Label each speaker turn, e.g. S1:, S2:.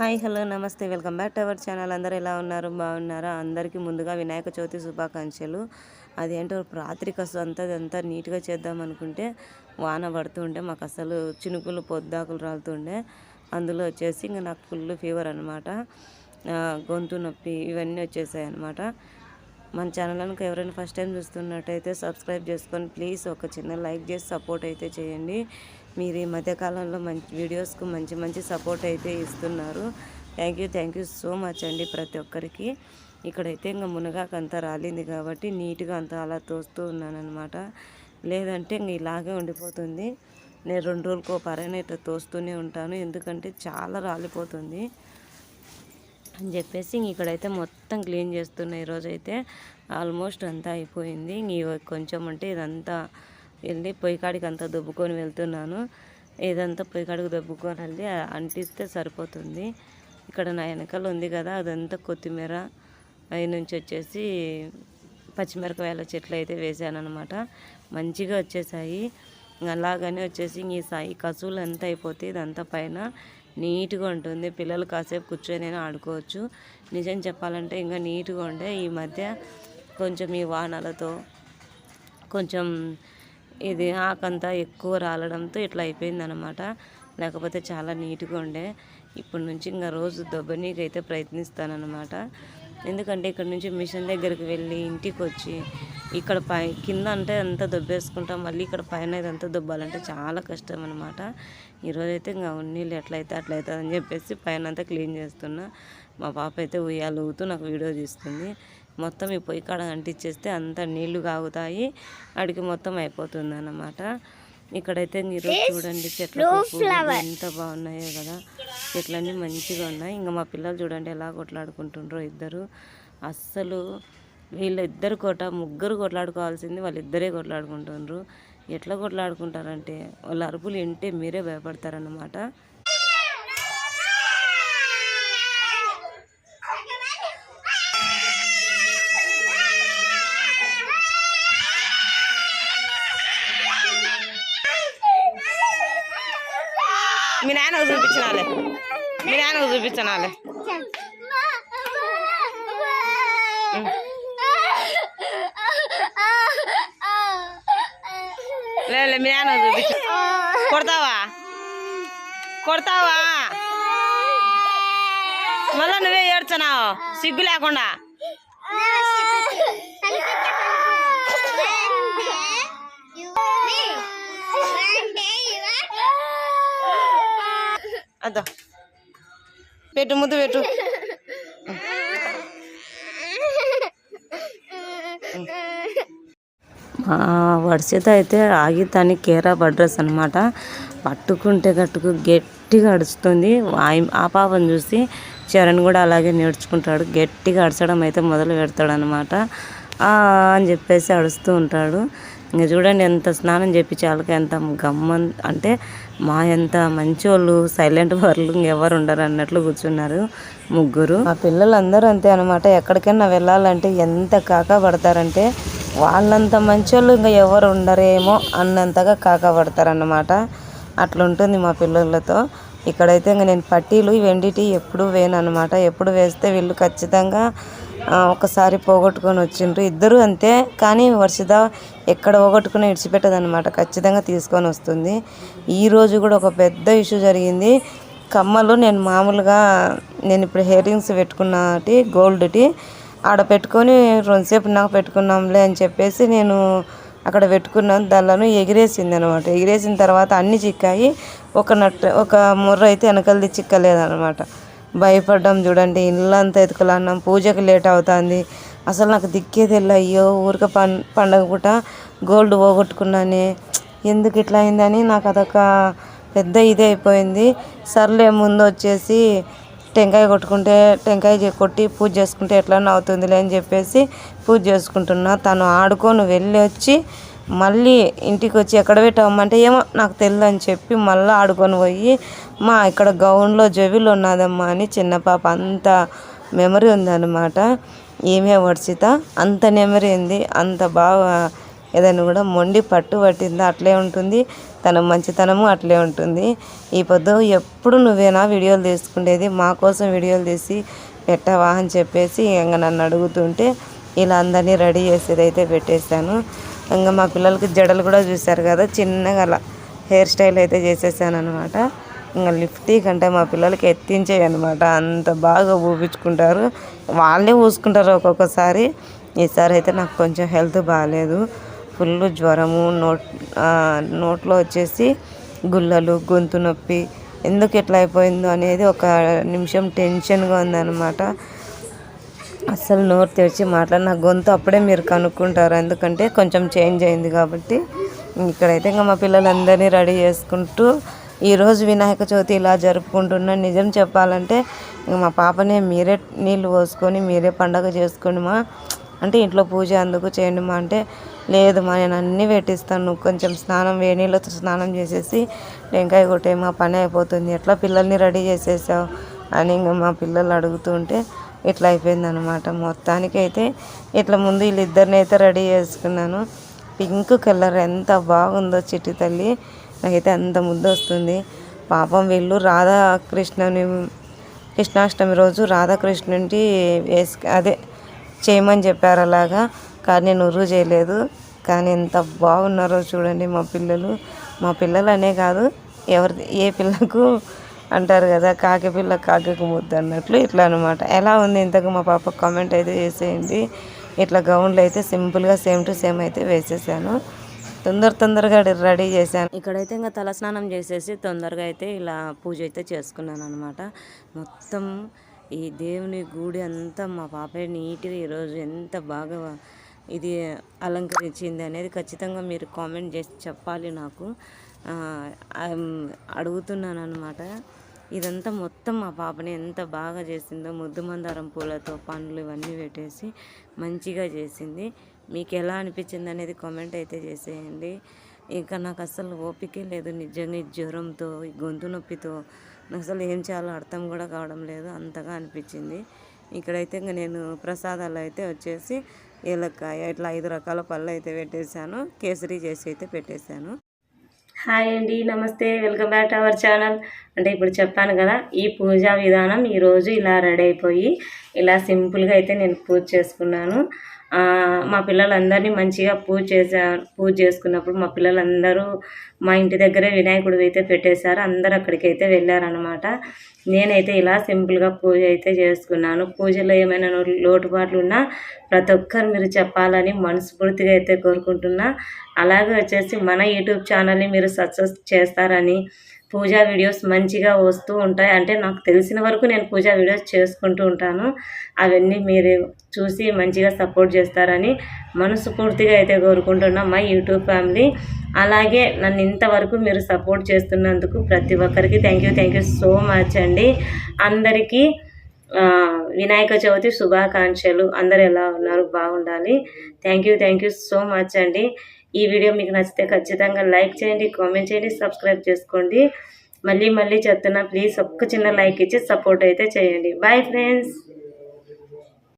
S1: Hi hello నమస్తే. Welcome back to our channel. అందరూ ఎలా ఉన్నారు? బాగున్నారా? అందరికీ ముందుగా వినాయక చవితి శుభాకాంక్షలు. అదేంటో రాత్రి కసు అంతా అంతా నీట్గా చేద్దాం అనుకుంటే వాన పడుతుండే మాకు అసలు చినుకులు పొద్దాకులు రాలుతుండే అందులో వచ్చేసి ఇంకా నాకు ఫుల్ ఫీవర్ అనమాట గొంతు నొప్పి ఇవన్నీ వచ్చేసాయి అనమాట మన ఛానల్ కనుక ఎవరైనా ఫస్ట్ టైం చూస్తున్నట్టయితే సబ్స్క్రైబ్ చేసుకొని ప్లీజ్ ఒక చిన్న లైక్ చేసి సపోర్ట్ అయితే చేయండి. మీరు ఈ మధ్యకాలంలో మంచి వీడియోస్కు మంచి మంచి సపోర్ట్ అయితే ఇస్తున్నారు. Thank you thank you so much అండి ప్రతి ఒక్కరికి. ఇక్కడైతే ఇంకా మునగాకు అంతా రాలింది కాబట్టి నీట్గా అంతా అలా తోస్తూ ఉన్నానమాట లేదంటే ఇంక ఇలాగే ఉండిపోతుంది. నేను రెండు రోజులకు పరైన ఇట్లా తోస్తూనే ఉంటాను. ఎందుకంటే చాలా రాలిపోతుంది. అని చెప్పేసి ఇంక ఇక్కడైతే మొత్తం క్లీన్ చేస్తున్నా ఈరోజు అయితే ఆల్మోస్ట్ అంతా అయిపోయింది. ఇంక కొంచెం అంటే ఇదంతా వెళ్ళి పొయ్యి కాడికి అంతా దుబ్బుకొని వెళ్తున్నాను. ఇదంతా పొయ్యి కాడికి దుబ్బుకొని వెళ్ళి అంటిస్తే సరిపోతుంది. ఇక్కడ నా వెనకాల ఉంది కదా అదంతా కొత్తిమీర అవి నుంచి వచ్చేసి పచ్చిమిరపకాయల చెట్లు అయితే వేసానమాట మంచిగా వచ్చేసాయి. అలాగనే వచ్చేసి ఈ సాయి కసువులు ఎంత అయిపోతే ఇదంతా పైన నీట్గా ఉంటుంది. పిల్లలు కాసేపు కూర్చొని ఆడుకోవచ్చు. నిజం చెప్పాలంటే ఇంకా నీట్గా ఉండే. ఈ మధ్య కొంచెం ఈ వానలతో కొంచెం ఇది ఆకంతా ఎక్కువ రాలడంతో ఇట్లా అయిపోయిందనమాట లేకపోతే చాలా నీట్గా ఉండే. ఇప్పటి నుంచి ఇంకా రోజు దొబ్బనీకి అయితే ప్రయత్నిస్తానమాట ఎందుకంటే ఇక్కడ నుంచి మిషన్ దగ్గరికి వెళ్ళి ఇంటికి వచ్చి ఇక్కడ పై కింద అంటే అంతా దొబ్బేసుకుంటాం. మళ్ళీ ఇక్కడ పైన ఇదంతా దొబ్బాలంటే చాలా కష్టం అనమాట ఈరోజైతే ఇంకా ఉన్నీళ్ళు ఎట్లయితే అట్లయితే అని చెప్పేసి పైన అంతా క్లీన్ చేస్తున్నా. మా పాప అయితే ఉయ్యాలు ఊతూ నాకు వీడియో తీస్తుంది. మొత్తం ఈ పొయ్యి కాడ అంటించేస్తే అంత నీళ్ళు కాగుతాయి. అడిగి మొత్తం అయిపోతుంది అన్నమాట ఇక్కడైతే మీరు చూడండి చెట్లు ఎంత బాగున్నాయో కదా. చెట్లన్నీ మంచిగా ఉన్నాయి. ఇంకా మా పిల్లలు చూడండి ఎలా కొట్లాడుకుంటుండ్రో ఇద్దరు. అస్సలు వీళ్ళిద్దరు కొట్ట ముగ్గురు కొట్లాడుకోవాల్సింది వాళ్ళిద్దరే కొట్లాడుకుంటుండ్రు. ఎట్లా కొట్లాడుకుంటారంటే వాళ్ళ అరుపులు వింటే మీరే భయపడతారన్నమాట. మీ నాన్నకు చూపించినాలే మీ నాన్నకు చూపించనాలే లేదు మీ నాన్న చూపించ కొడతావా? కొడతావా? మళ్ళా నువ్వే ఏడ్చనావు? సిగ్గు లేకుండా? అదో. పెట్టు ముద్దు పెట్టు. వడిసేత అయితే ఆగి తని కేరా బడ్రస్ అనమాట పట్టుకుంటే గట్టుకు గట్టిగా అడుస్తుంది. ఆ పాపను చూసి చరణ్ కూడా అలాగే నేర్చుకుంటాడు. గట్టిగా అడచడం అయితే మొదలు పెడతాడు అనమాట అని చెప్పేసి అడుస్తూ ఉంటాడు. ఇంకా చూడండి ఎంత స్నానం చెప్పి వాళ్ళకి ఎంత గమ్మన్ అంటే మా ఎంత మంచి వాళ్ళు సైలెంట్ వాళ్ళు ఎవరు ఉండరు అన్నట్లు కూర్చున్నారు ముగ్గురు. మా పిల్లలందరూ అంతే అనమాట ఎక్కడికైనా వెళ్ళాలంటే ఎంత కాకా పడతారంటే వాళ్ళంత మంచోళ్ళు ఇంకా ఎవరు ఉండరేమో అన్నంతగా కాకా పడతారన్నమాట. అట్లుంటుంది మా పిల్లలతో. ఇక్కడైతే ఇంకా నేను పట్టీలు వెండిటి ఎప్పుడు వేయను అనమాట ఎప్పుడు వేస్తే వీళ్ళు ఖచ్చితంగా ఒకసారి పోగొట్టుకొని వచ్చిండ్రు. ఇద్దరు అంతే కానీ వర్షిత ఎక్కడ పోగొట్టుకుని ఇడిచిపెట్టదనమాట ఖచ్చితంగా తీసుకొని వస్తుంది. ఈరోజు కూడా ఒక పెద్ద ఇష్యూ జరిగింది. కమ్మలు నేను మామూలుగా నేను ఇప్పుడు హెయిరింగ్స్ పెట్టుకున్నటి గోల్డ్టి ఆడ పెట్టుకొని రెండుసేపు నాకు పెట్టుకున్నాంలే అని చెప్పేసి నేను అక్కడ పెట్టుకున్నాను. దానిలో ఎగిరేసింది అనమాట ఎగిరేసిన తర్వాత అన్ని చిక్కాయి. ఒక నట్ ఒక ముర్ర అయితే వెనకలది చిక్కలేదనమాట భయపడ్డాం చూడండి ఇల్లంతా ఎత్తుకులాన్నాం పూజకి లేట్ అవుతుంది. అసలు నాకు దిక్కే తెల్ల అయ్యో ఊరిక పం పండగ పూట గోల్డ్ పోగొట్టుకున్నానే. ఎందుకు ఇట్లా అయిందని నాకు అదొక పెద్ద ఇది అయిపోయింది. సర్లే ముందు వచ్చేసి టెంకాయ కొట్టుకుంటే టెంకాయ కొట్టి పూజ చేసుకుంటే ఎట్లా అవుతుందిలే అని చెప్పేసి పూజ చేసుకుంటున్నా. తను ఆడుకొని వెళ్ళి వచ్చి మళ్ళీ ఇంటికి వచ్చి ఎక్కడ పెట్టామంటే ఏమో నాకు తెలియదు అని చెప్పి మళ్ళీ ఆడుకొని పోయి మా ఇక్కడ గౌన్లో జవిలు ఉన్నదమ్మా అని చిన్న పాప అంత మెమరీ ఉందన్నమాట. ఏమే వర్షిత అంత మెమరీ ఉంది అంత బాగా ఏదైనా కూడా మొండి పట్టు పట్టిందా అట్లే ఉంటుంది తన మంచితనము అట్లే ఉంటుంది. ఈ పొద్దు ఎప్పుడు నువ్వేనా వీడియోలు తీసుకునేది మా కోసం వీడియోలు తీసి పెట్టవా అని చెప్పేసి ఇంకా నన్ను అడుగుతుంటే ఇలా అందరినీ రెడీ చేసేది అయితే పెట్టేశాను. ఇంకా మా పిల్లలకి జడలు కూడా చూశారు కదా చిన్నగా అలా హెయిర్ స్టైల్ అయితే చేసేసాను అనమాట ఇంకా లిఫ్టీ కంటే మా పిల్లలకి ఎత్తించేవి అనమాట అంత బాగా ఊపించుకుంటారు. వాళ్ళే ఊసుకుంటారు ఒక్కొక్కసారి. ఈసారి అయితే నాకు కొంచెం హెల్త్ బాగాలేదు. ఫుల్ జ్వరము నోట్ నోట్లో వచ్చేసి గుల్లలు గొంతు నొప్పి ఎందుకు ఎట్లా అయిపోయిందో అనేది ఒక నిమిషం టెన్షన్గా ఉందన్నమాట. అస్సలు నోరు తెరిచి మాట్లాడి నా గొంతు అప్పుడే మీరు కనుక్కుంటారు. ఎందుకంటే కొంచెం చేంజ్ అయింది కాబట్టి. ఇక్కడైతే ఇంకా మా పిల్లలందరినీ రెడీ చేసుకుంటూ ఈరోజు వినాయక చవితి ఇలా జరుపుకుంటున్నా. నిజం చెప్పాలంటే మా పాపనే మీరే నీళ్ళు పోసుకొని మీరే పండగ చేసుకోండి మా అంటే ఇంట్లో పూజ అందుకు చేయండి మా అంటే లేదు మా నేను అన్నీ పెట్టిస్తాను. నువ్వు కొంచెం స్నానం వేడి నీళ్ళతో స్నానం చేసేసి టెంకాయ కొట్టే మా పని అయిపోతుంది. ఎట్లా పిల్లల్ని రెడీ చేసేసావు? అని ఇంకా మా పిల్లలు అడుగుతుంటే ఇట్లా అయిపోయిందనమాట మొత్తానికి అయితే ఇట్లా ముందు వీళ్ళిద్దరిని అయితే రెడీ చేసుకున్నాను. పింక్ కలర్ ఎంత బాగుందో చిట్టి తల్లి. నాకైతే అంత ముద్ద వస్తుంది. పాపం వీళ్ళు రాధాకృష్ణని కృష్ణాష్టమి రోజు రాధాకృష్ణునికి వేసు అదే చేయమని చెప్పారు అలాగా. కానీ నేను ఉరువు చేయలేదు. కానీ ఎంత బాగున్నారో చూడండి మా పిల్లలు. మా పిల్లలు అనే కాదు ఎవరి ఏ పిల్లకు అంటారు కదా కాకి పిల్ల కాకి ముద్దు అన్నట్లు ఇట్లా అనమాట ఎలా ఉంది? ఇంతకు మా పాప కామెంట్ అయితే చేసేయండి. ఇట్లా గౌన్లు అయితే సింపుల్గా సేమ్ టు సేమ్ అయితే వేసేసాను. తొందర తొందరగా రెడీ చేశాను. ఇక్కడైతే ఇంకా తలస్నానం చేసేసి తొందరగా అయితే ఇలా పూజ అయితే చేసుకున్నాను అనమాట మొత్తం ఈ దేవుని గుడి అంతా మా పాప నీట్గా ఈరోజు ఎంత బాగా ఇది అలంకరించింది అనేది ఖచ్చితంగా మీరు కామెంట్ చేసి చెప్పాలి నాకు. అడుగుతున్నాను అనమాట ఇదంతా మొత్తం మా పాపని ఎంత బాగా చేసిందో ముద్దు మందారం పూలతో పండ్లు ఇవన్నీ పెట్టేసి మంచిగా చేసింది. మీకు ఎలా అనిపించింది అనేది కామెంట్ అయితే చేసేయండి. ఇంకా నాకు అసలు ఓపికే లేదు నిజంగా జ్వరంతో ఈ గొంతు నొప్పితో. నాకు అసలు ఏం చేయాలో అర్థం కూడా కావడం లేదు అంతగా అనిపించింది. ఇక్కడైతే ఇంకా నేను ప్రసాదాలు అయితే వచ్చేసి ఏలక్కాయ ఇట్లా ఐదు రకాల పళ్ళు అయితే పెట్టేశాను కేసరి చేసి అయితే పెట్టేశాను. హాయ్ అండి నమస్తే welcome back to our channel. అంటే ఇప్పుడు చెప్పాను కదా ఈ పూజా విధానం ఈరోజు ఇలా రెడీ అయిపోయి ఇలా సింపుల్గా అయితే నేను పూజ చేసుకున్నాను. మా పిల్లలందరినీ మంచిగా పూజ చేశారు పూజ చేసుకున్నప్పుడు మా పిల్లలందరూ మా ఇంటి దగ్గరే వినాయకుడు అయితే పెట్టేశారు. అందరు అక్కడికి అయితే వెళ్ళారనమాట నేనైతే ఇలా సింపుల్గా పూజ అయితే చేసుకున్నాను. పూజలో ఏమైనా లోటుపాట్లు ఉన్నా ప్రతి ఒక్కరు మీరు చెప్పాలని మనస్ఫూర్తిగా అయితే కోరుకుంటున్నా. అలాగే వచ్చేసి మన యూట్యూబ్ ఛానల్ని మీరు సక్సెస్ చేస్తారని పూజా వీడియోస్ మంచిగా వస్తూ ఉంటాయి. అంటే నాకు తెలిసిన వరకు నేను పూజా వీడియోస్ చేసుకుంటూ ఉంటాను. అవన్నీ మీరు చూసి మంచిగా సపోర్ట్ చేస్తారని మనస్ఫూర్తిగా అయితే కోరుకుంటున్నా మా యూట్యూబ్ ఫ్యామిలీ. అలాగే నన్ను ఇంతవరకు మీరు సపోర్ట్ చేస్తున్నందుకు ప్రతి ఒక్కరికి thank you. Thank you so much అండి. అందరికీ వినాయక చవితి శుభాకాంక్షలు. అందరు ఎలా ఉన్నారు? బాగుండాలి. Thank you. Thank you so much అండి. ఈ వీడియో మీకు నచ్చితే ఖచ్చితంగా లైక్ చేయండి కామెంట్ చేయండి సబ్స్క్రైబ్ చేసుకోండి. మళ్ళీ మళ్ళీ చెప్తున్నా ప్లీజ్ ఒక్క చిన్న లైక్ ఇచ్చి సపోర్ట్ అయితే చేయండి. Bye friends